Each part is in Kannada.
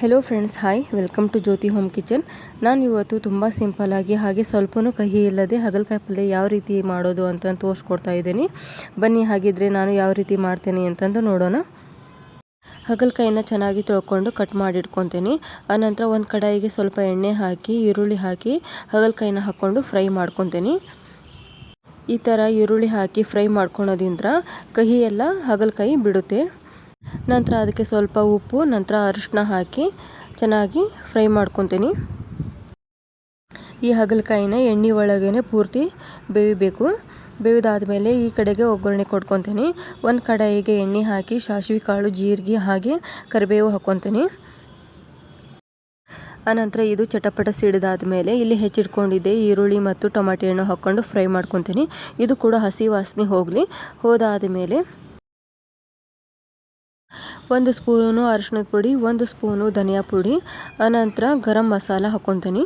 Hello friends hi welcome to Jyoti home kitchen ನಾನು ಇವತ್ತು ತುಂಬ ಸಿಂಪಲ್ಲಾಗಿ ಹಾಗೆ ಸ್ವಲ್ಪನೂ ಕಹಿ ಇಲ್ಲದೆ ಹಾಗಲಕಾಯಿ ಪಲ್ಯ ಯಾವ ರೀತಿ ಮಾಡೋದು ಅಂತ ತೋರಿಸ್ಕೊಡ್ತಾ ಇದ್ದೀನಿ. ಬನ್ನಿ ಹಾಗಿದ್ರೆ ನಾನು ಯಾವ ರೀತಿ ಮಾಡ್ತೇನೆ ಅಂತಂದು ನೋಡೋಣ. ಹಾಗಲಕಾಯಿನ ಚೆನ್ನಾಗಿ ತೊಳ್ಕೊಂಡು ಕಟ್ ಮಾಡಿ ಇಟ್ಕೊತೀನಿ ಆನಂತರ ಒಂದು ಕಡಾಯಿಗೆ ಸ್ವಲ್ಪ ಎಣ್ಣೆ ಹಾಕಿ, ಈರುಳ್ಳಿ ಹಾಕಿ ಹಾಗಲಕಾಯಿನ ಹಾಕ್ಕೊಂಡು ಫ್ರೈ ಮಾಡ್ಕೊತೀನಿ. ಈ ಥರ ಈರುಳ್ಳಿ ಹಾಕಿ ಫ್ರೈ ಮಾಡ್ಕೊಳೋದ್ರಿಂದ ಕಹಿ ಎಲ್ಲ ಹಾಗಲಕಾಯಿ ಬಿಡುತ್ತೆ. ನಂತರ ಅದಕ್ಕೆ ಸ್ವಲ್ಪ ಉಪ್ಪು, ನಂತರ ಅರಿಶಿನ ಹಾಕಿ ಚೆನ್ನಾಗಿ ಫ್ರೈ ಮಾಡ್ಕೊತೀನಿ. ಈ ಹಾಗಲಕಾಯಿನ ಎಣ್ಣೆ ಒಳಗೇ ಪೂರ್ತಿ ಬೇಯಬೇಕು ಬೇವಿದಾದಮೇಲೆ ಈ ಕಡೆಗೆ ಒಗ್ಗರಣೆ ಕೊಟ್ಕೊತೀನಿ ಒಂದು ಕಡಾಯಿಗೆ ಎಣ್ಣೆ ಹಾಕಿ ಸಾಸಿವೆ ಕಾಳು, ಜೀರಿಗೆ ಹಾಗೆ ಕರಿಬೇವು ಹಾಕ್ಕೊತೀನಿ ಆನಂತರ ಇದು ಚಟಪಟ ಸಿಡಿದಾದ ಮೇಲೆ ಇಲ್ಲಿ ಹೆಚ್ಚಿಟ್ಕೊಂಡಿದ್ದೆ ಈರುಳ್ಳಿ ಮತ್ತು ಟೊಮಾಟೆ ಹಣ್ಣು ಹಾಕ್ಕೊಂಡು ಫ್ರೈ ಮಾಡ್ಕೊತೀನಿ. ಇದು ಕೂಡ ಹಸಿ ವಾಸನೆ ಹೋಗಲಿ. ಹೋದಾದ ಮೇಲೆ ಒಂದು ಸ್ಪೂನು ಅರಿಶಿಣದ ಪುಡಿ, ಒಂದು ಸ್ಪೂನು ಧನಿಯಾ ಪುಡಿ ಆನಂತರ ಗರಂ ಮಸಾಲ ಹಾಕ್ಕೊತೀನಿ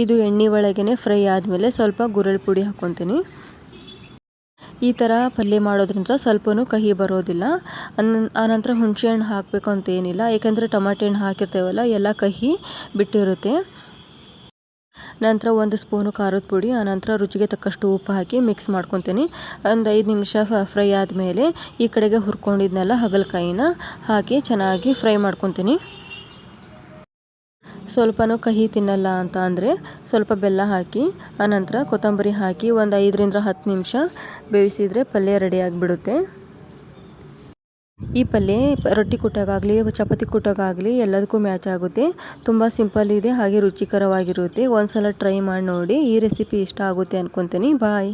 ಇದು ಎಣ್ಣೆ ಒಳಗೇ ಫ್ರೈ ಆದಮೇಲೆ ಸ್ವಲ್ಪ ಗುರಳ್ ಪುಡಿ ಹಾಕ್ಕೊತೀನಿ ಈ ಥರ ಪಲ್ಯ ಮಾಡೋದ್ರಿಂದ ಸ್ವಲ್ಪನೂ ಕಹಿ ಬರೋದಿಲ್ಲ. ಅನ್, ಆನಂತರ ಹುಣಸೆ ಹಣ್ಣು ಹಾಕಬೇಕು ಅಂತ ಏನಿಲ್ಲ. ಏಕೆಂದರೆ ಟೊಮಾಟೆ ಹಣ್ಣು ಹಾಕಿರ್ತೇವಲ್ಲ, ಎಲ್ಲ ಕಹಿ ಬಿಟ್ಟಿರುತ್ತೆ. ನಂತರ ಒಂದು ಸ್ಪೂನು ಖಾರದ ಪುಡಿ ಆನಂತರ ರುಚಿಗೆ ತಕ್ಕಷ್ಟು ಉಪ್ಪು ಹಾಕಿ ಮಿಕ್ಸ್ ಮಾಡ್ಕೊತೀನಿ. ಒಂದು ಐದು ನಿಮಿಷ ಫ್ರೈ ಆದಮೇಲೆ ಈ ಕಡೆಗೆ ಹುರ್ಕೊಂಡಿದ್ನೆಲ್ಲ ಹಗಲಕಾಯಿನ, ಹಾಕಿ ಚೆನ್ನಾಗಿ ಫ್ರೈ ಮಾಡ್ಕೊತೀನಿ. ಸ್ವಲ್ಪನೂ ಕಹಿ ತಿನ್ನಲ್ಲ ಅಂತ ಅಂದರೆ ಸ್ವಲ್ಪ ಬೆಲ್ಲ ಹಾಕಿ ಆನಂತರ ಕೊತ್ತಂಬರಿ ಹಾಕಿ ಒಂದು ಐದರಿಂದ ಹತ್ತು ನಿಮಿಷ ಬೇಯಿಸಿದರೆ ಪಲ್ಯ ರೆಡಿ ಆಗಿಬಿಡುತ್ತೆ. ಈ ಪಲ್ಯ ರೊಟ್ಟಿ ಕುಟ್ಟಾಗಲಿ ಚಪಾತಿ ಕೊಟ್ಟಾಗಲಿ ಎಲ್ಲದಕ್ಕೂ ಮ್ಯಾಚ್ ಆಗುತ್ತೆ. ತುಂಬ ಸಿಂಪಲ್ ಇದೆ, ಹಾಗೆ ರುಚಿಕರವಾಗಿರುತ್ತೆ. ಒಂದು ಸಲ ಟ್ರೈ ಮಾಡಿ ನೋಡಿ, ಈ ರೆಸಿಪಿ ಇಷ್ಟ ಆಗುತ್ತೆ ಅಂದ್ಕೊತೀನಿ ಬಾಯ್.